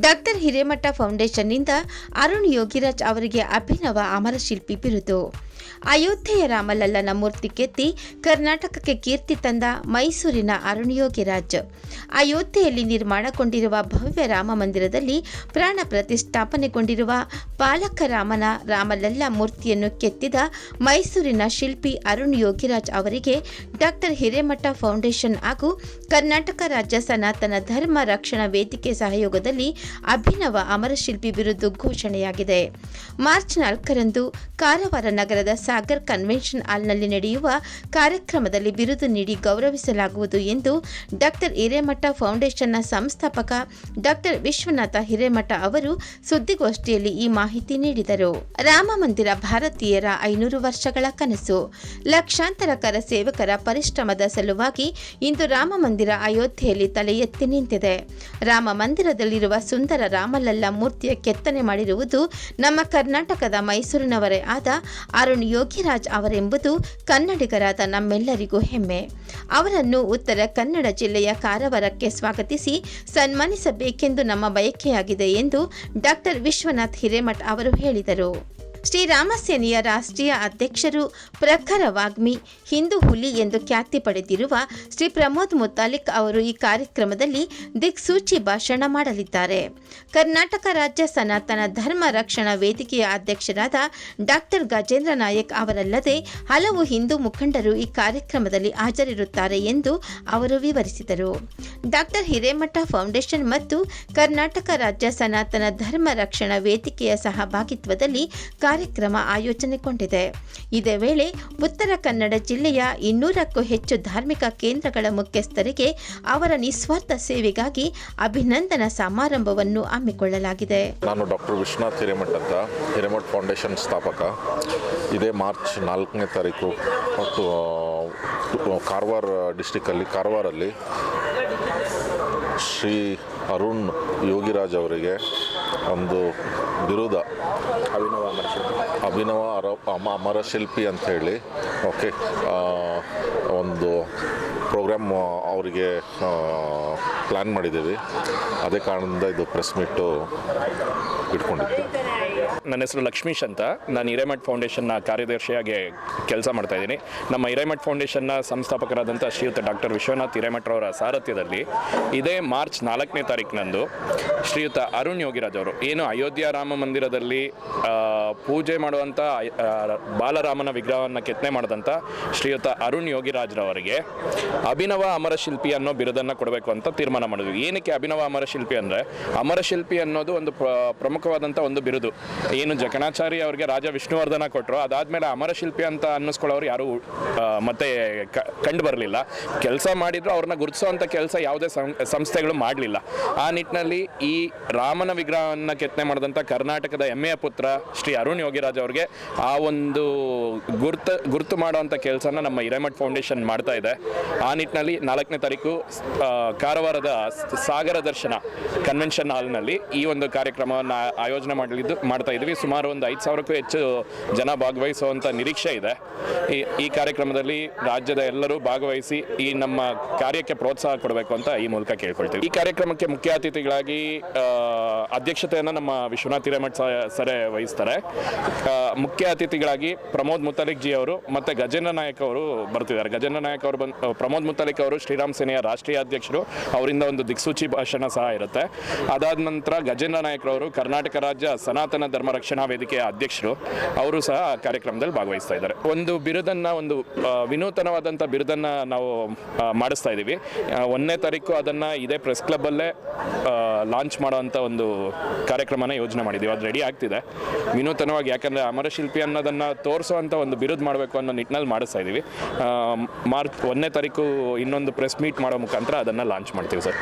Doctor Hiremath ಫೌಂಡೇಶನ್ನಿಂದ ಅರುಣ್ ಯೋಗಿರಾಜ್ ಅವರಿಗೆ ಅಭಿನವ ಅಮರಶಿಲ್ಪಿ ಬಿರುದು. ಅಯೋಧ್ಯೆಯ ರಾಮಲಲ್ಲನ ಮೂರ್ತಿ ಕೆತ್ತಿ ಕರ್ನಾಟಕಕ್ಕೆ ಕೀರ್ತಿ ತಂದ ಮೈಸೂರಿನ ಅರುಣ್ ಯೋಗಿರಾಜ್ ಅಯೋಧ್ಯೆಯಲ್ಲಿ ನಿರ್ಮಾಣಗೊಂಡಿರುವ ಭವ್ಯ ರಾಮ ಮಂದಿರದಲ್ಲಿ ಪ್ರಾಣ ಪ್ರತಿಷ್ಠಾಪನೆಗೊಂಡಿರುವ ಪಾಲಕ ರಾಮನ ರಾಮಲಲ್ಲ ಮೂರ್ತಿಯನ್ನು ಕೆತ್ತಿದ ಮೈಸೂರಿನ ಶಿಲ್ಪಿ ಅರುಣ್ ಯೋಗಿರಾಜ್ ಅವರಿಗೆ ಡಾಕ್ಟರ್ ಹಿರೇಮಠ ಫೌಂಡೇಶನ್ ಹಾಗೂ ಕರ್ನಾಟಕ ರಾಜ್ಯ ಸನಾತನ ಧರ್ಮ ರಕ್ಷಣಾ ವೇದಿಕೆ ಸಹಯೋಗದಲ್ಲಿ ಅಭಿನವ ಅಮರಶಿಲ್ಪಿ ಬಿರುದು ಘೋಷಣೆಯಾಗಿದೆ. ಮಾರ್ಚ್ ನಾಲ್ಕರಂದು ಕಾರವಾರ ನಗರದ ಸಾಗರ್ ಕನ್ವೆನ್ಷನ್ ಹಾಲ್ನಲ್ಲಿ ನಡೆಯುವ ಕಾರ್ಯಕ್ರಮದಲ್ಲಿ ಬಿರುದು ನೀಡಿ ಗೌರವಿಸಲಾಗುವುದು ಎಂದು ಡಾಕ್ಟರ್ ಹಿರೇಮಠ ಫೌಂಡೇಶನ್ನ ಸಂಸ್ಥಾಪಕ ಡಾಕ್ಟರ್ ವಿಶ್ವನಾಥ ಹಿರೇಮಠ ಅವರು ಸುದ್ದಿಗೋಷ್ಠಿಯಲ್ಲಿ ಈ ಮಾಹಿತಿ ನೀಡಿದರು. ರಾಮ ಮಂದಿರ ಭಾರತೀಯರ ಐನೂರು ವರ್ಷಗಳ ಕನಸು. ಲಕ್ಷಾಂತರ ಕರ ಸೇವಕರ ಪರಿಶ್ರಮದ ಸಲುವಾಗಿ ಇಂದು ರಾಮ ಮಂದಿರ ಅಯೋಧ್ಯೆಯಲ್ಲಿ ತಲೆ ಎತ್ತಿ ನಿಂತಿದೆ. ರಾಮ ಮಂದಿರದಲ್ಲಿರುವ ಸುಂದರ ರಾಮಲಲ್ಲ ಮೂರ್ತಿಯ ಕೆತ್ತನೆ ಮಾಡಿರುವುದು ನಮ್ಮ ಕರ್ನಾಟಕದ ಮೈಸೂರಿನವರೇ ಆದ ಅರುಣ್ ಯೋಗಿರಾಜ್ ಅವರೆಂಬುದು ಕನ್ನಡಿಗರಾದ ನಮ್ಮೆಲ್ಲರಿಗೂ ಹೆಮ್ಮೆ. ಅವರನ್ನು ಉತ್ತರ ಕನ್ನಡ ಜಿಲ್ಲೆಯ ಕಾರವಾರಕ್ಕೆ ಸ್ವಾಗತಿಸಿ ಸನ್ಮಾನಿಸಬೇಕೆಂದು ನಮ್ಮ ಬಯಕೆಯಾಗಿದೆ ಎಂದು ಡಾಕ್ಟರ್ ವಿಶ್ವನಾಥ್ ಹಿರೇಮಠ್ ಅವರು ಹೇಳಿದರು. ಶ್ರೀರಾಮ ಸೇನೆಯ ರಾಷ್ಟ್ರೀಯ ಅಧ್ಯಕ್ಷರು ಪ್ರಖರ ವಾಗ್ಮಿ ಹಿಂದೂ ಹುಲಿ ಎಂದು ಖ್ಯಾತಿ ಪಡೆದಿರುವ ಶ್ರೀ ಪ್ರಮೋದ್ ಮುತಾಲಿಕ್ ಅವರು ಈ ಕಾರ್ಯಕ್ರಮದಲ್ಲಿ ದಿಕ್ಸೂಚಿ ಭಾಷಣ ಮಾಡಲಿದ್ದಾರೆ. ಕರ್ನಾಟಕ ರಾಜ್ಯ ಸನಾತನ ಧರ್ಮ ರಕ್ಷಣಾ ವೇದಿಕೆಯ ಅಧ್ಯಕ್ಷರಾದ ಡಾಕ್ಟರ್ ಗಜೇಂದ್ರ ನಾಯಕ್ ಅವರಲ್ಲದೆ ಹಲವು ಹಿಂದೂ ಮುಖಂಡರು ಈ ಕಾರ್ಯಕ್ರಮದಲ್ಲಿ ಹಾಜರಿರುತ್ತಾರೆ ಎಂದು ಅವರು ವಿವರಿಸಿದರು. ಡಾಕ್ಟರ್ ಹಿರೇಮಠ ಫೌಂಡೇಶನ್ ಮತ್ತು ಕರ್ನಾಟಕ ರಾಜ್ಯ ಸನಾತನ ಧರ್ಮ ರಕ್ಷಣಾ ವೇದಿಕೆಯ ಸಹಭಾಗಿತ್ವದಲ್ಲಿ ಆಯೋಜನೆಗೊಂಡಿದೆ ಇದೇ ವೇಳೆ ಉತ್ತರ ಕನ್ನಡ ಜಿಲ್ಲೆಯ ಇನ್ನೂರಕ್ಕೂ ಹೆಚ್ಚು ಧಾರ್ಮಿಕ ಕೇಂದ್ರಗಳ ಮುಖ್ಯಸ್ಥರಿಗೆ ಅವರ ನಿಸ್ವಾರ್ಥ ಸೇವೆಗಾಗಿ ಅಭಿನಂದನಾ ಸಮಾರಂಭವನ್ನು ಹಮ್ಮಿಕೊಳ್ಳಲಾಗಿದೆ. ನಾನು ಡಾಕ್ಟರ್ ವಿಶ್ವನಾಥ್ ಹಿರೇಮಠ್ ಅಂತ ಹಿರೇಮಠ್ ಫೌಂಡೇಶನ್ ಸ್ಥಾಪಕ. ಇದೇ ಮಾರ್ಚ್ ನಾಲ್ಕನೇ ತಾರೀಕು ಮತ್ತು ಕಾರವಾರ ಡಿಸ್ಟಿಕ್ಕಲ್ಲಿ, ಕಾರವಾರಲ್ಲಿ ಶ್ರೀ ಅರುಣ್ ಯೋಗಿರಾಜ್ ಅವರಿಗೆ ಒಂದು ಬಿರುದ. ಅಭಿನವ ಅಮರಶಿಲ್ಪಿ ಅಭಿನವ ಅರ ಅಮ ಅಮರ ಶಿಲ್ಪಿ ಅಂತ ಹೇಳಿ ಓಕೆ ಒಂದು ಪ್ರೋಗ್ರಾಮ್ ಅವರಿಗೆ ಪ್ಲ್ಯಾನ್ ಮಾಡಿದ್ದೀವಿ. ಅದೇ ಕಾರಣದಿಂದ ಇದು ಪ್ರೆಸ್ ಮೀಟು ಇಟ್ಕೊಂಡಿದ್ದು. ನನ್ನ ಹೆಸರು ಲಕ್ಷ್ಮೀಶ್ ಅಂತ. ನಾನು ಹಿರೇಮಠ್ ಫೌಂಡೇಶನ್ನ ಕಾರ್ಯದರ್ಶಿಯಾಗಿ ಕೆಲಸ ಮಾಡ್ತಾ ಇದ್ದೀನಿ. ನಮ್ಮ ಹಿರೇಮಠ್ ಫೌಂಡೇಶನ್ನ ಸಂಸ್ಥಾಪಕರಾದಂಥ ಶ್ರೀಯುತ ಡಾಕ್ಟರ್ ವಿಶ್ವನಾಥ್ ಹಿರೇಮಠರವರ ಸಾರಥ್ಯದಲ್ಲಿ ಇದೇ ಮಾರ್ಚ್ ನಾಲ್ಕನೇ ತಾರೀಕಿನಂದು ಶ್ರೀಯುತ ಅರುಣ್ ಯೋಗಿರಾಜ್ ಅವರು ಏನು ಅಯೋಧ್ಯ ರಾಮ ಮಂದಿರದಲ್ಲಿ ಪೂಜೆ ಮಾಡುವಂಥ ಬಾಲರಾಮನ ವಿಗ್ರಹವನ್ನು ಕೆತ್ತನೆ ಮಾಡಿದಂಥ ಶ್ರೀಯುತ ಅರುಣ್ ಯೋಗಿರಾಜ್ರವರಿಗೆ ಅಭಿನವ ಅಮರಶಿಲ್ಪಿ ಅನ್ನೋ ಬಿರುದನ್ನು ಕೊಡಬೇಕು ಅಂತ ತೀರ್ಮಾನ ಮಾಡಿದ್ವಿ. ಏನಕ್ಕೆ ಅಭಿನವ ಅಮರಶಿಲ್ಪಿ ಅಂದರೆ ಅಮರಶಿಲ್ಪಿ ಅನ್ನೋದು ಒಂದು ಪ್ರ- ಪ್ರಮುಖವಾದಂಥ ಒಂದು ಬಿರುದು. ಏನು ಜಕಣಾಚಾರಿ ಅವರಿಗೆ ರಾಜ ವಿಷ್ಣುವರ್ಧನ ಕೊಟ್ಟರು ಅದಾದಮೇಲೆ ಅಮರಶಿಲ್ಪಿ ಅಂತ ಅನ್ನಿಸ್ಕೊಳ್ಳೋರು ಯಾರು ಮತ್ತೆ ಕಂಡು ಬರಲಿಲ್ಲ. ಕೆಲಸ ಮಾಡಿದ್ರು ಅವ್ರನ್ನ ಗುರುತಿಸೋವಂಥ ಕೆಲಸ ಯಾವುದೇ ಸಂಸ್ಥೆಗಳು ಮಾಡಲಿಲ್ಲ. ಆ ನಿಟ್ಟಿನಲ್ಲಿ ಈ ರಾಮನ ವಿಗ್ರಹವನ್ನು ಕೆತ್ತನೆ ಮಾಡಿದಂಥ ಕರ್ನಾಟಕದ ಹೆಮ್ಮೆಯ ಪುತ್ರ ಶ್ರೀ ಅರುಣ್ ಯೋಗಿರಾಜ್ ಅವರಿಗೆ ಆ ಒಂದು ಗುರ್ತು, ಗುರುತು ಮಾಡುವಂಥ ಕೆಲಸನ ನಮ್ಮ ಹಿರೇಮಠ್ ಫೌಂಡೇಶನ್ ಮಾಡ್ತಾ ಇದೆ. ಆ ನಿಟ್ಟಿನಲ್ಲಿ ನಾಲ್ಕನೇ ತಾರೀಕು ಕಾರವಾರದ ಸಾಗರ ದರ್ಶನ ಕನ್ವೆನ್ಷನ್ ಹಾಲ್ನಲ್ಲಿ ಈ ಒಂದು ಕಾರ್ಯಕ್ರಮವನ್ನು ಆಯೋಜನೆ ಮಾಡಲಿದ್ದು ಮಾಡ್ತಾ ಇದ್ವಿ. ಸುಮಾರು ಒಂದು ಐದು ಸಾವಿರಕ್ಕೂ ಹೆಚ್ಚು ಜನ ಭಾಗವಹಿಸುವಂಥ ನಿರೀಕ್ಷೆ ಇದೆ. ಈ ಈ ಕಾರ್ಯಕ್ರಮದಲ್ಲಿ ರಾಜ್ಯದ ಎಲ್ಲರೂ ಭಾಗವಹಿಸಿ ಈ ನಮ್ಮ ಕಾರ್ಯಕ್ಕೆ ಪ್ರೋತ್ಸಾಹ ಕೊಡಬೇಕು ಅಂತ ಈ ಮೂಲಕ ಕೇಳ್ಕೊಳ್ತೀವಿ. ಈ ಕಾರ್ಯಕ್ರಮಕ್ಕೆ ಮುಖ್ಯ ಅತಿಥಿಗಳಾಗಿ ಅಧ್ಯಕ್ಷತೆಯನ್ನು ನಮ್ಮ ವಿಶ್ವನಾಥ್ ಹಿರೇಮಠ್ ಸರೇ ವಹಿಸ್ತಾರೆ. ಮುಖ್ಯ ಅತಿಥಿಗಳಾಗಿ ಪ್ರಮೋದ್ ಮುತಾಲಿಕ್ ಜಿ ಅವರು ಮತ್ತು ಗಜೇಂದ್ರ ನಾಯಕ್ ಅವರು ಬರ್ತಿದ್ದಾರೆ. ಗಜೇಂದ್ರ ನಾಯಕ್ ಅವರು ಬಂದು, ಪ್ರಮೋದ್ ಮುತಾಲಿಕ್ ಅವರು ಶ್ರೀರಾಮ್ ಸೇನೆಯ ರಾಷ್ಟ್ರೀಯ ಅಧ್ಯಕ್ಷರು. ಅವರಿಂದ ಒಂದು ದಿಕ್ಸೂಚಿ ಭಾಷಣ ಸಹ ಇರುತ್ತೆ. ಅದಾದ ನಂತರ ಗಜೇಂದ್ರ ನಾಯಕ್ರವರು ಕರ್ನಾಟಕ ರಾಜ್ಯ ಸನಾತನ ಧರ್ಮ ರಕ್ಷಣಾ ವೇದಿಕೆಯ ಅಧ್ಯಕ್ಷರು, ಅವರು ಸಹ ಕಾರ್ಯಕ್ರಮದಲ್ಲಿ ಭಾಗವಹಿಸ್ತಾ ಇದ್ದಾರೆ. ಒಂದು ಬಿರುದನ್ನು, ಒಂದು ವಿನೂತನವಾದಂಥ ಬಿರುದನ್ನು ನಾವು ಮಾಡಿಸ್ತಾ ಇದ್ದೀವಿ ಒಂದನೇ ತಾರೀಕು ಅದನ್ನು ಇದೇ ಪ್ರೆಸ್ ಕ್ಲಬ್ಬಲ್ಲೇ ಲಾಂಚ್ ಮಾಡುವಂಥ ಒಂದು ಕಾರ್ಯಕ್ರಮನ ಯೋಜನೆ ಮಾಡಿದ್ದೀವಿ ಅದು ರೆಡಿ ಆಗ್ತಿದೆ. ವಿನೂತನವಾಗಿ, ಯಾಕಂದರೆ ಅಮರಶಿಲ್ಪಿ ಅನ್ನೋದನ್ನು ತೋರಿಸುವಂಥ ಒಂದು ಬಿರುದು ಮಾಡಬೇಕು ಅನ್ನೋ ನಿಟ್ಟಿನಲ್ಲಿ ಮಾಡಿಸ್ತಾ ಇದ್ದೀವಿ ಮಾರ್ಚ್, ಒಂದನೇ ತಾರೀಕು ಇನ್ನೊಂದು ಪ್ರೆಸ್ ಮೀಟ್ ಮಾಡೋ ಮುಖಾಂತರ ಅದನ್ನು ಲಾಂಚ್ ಮಾಡ್ತೀವಿ ಸರ್.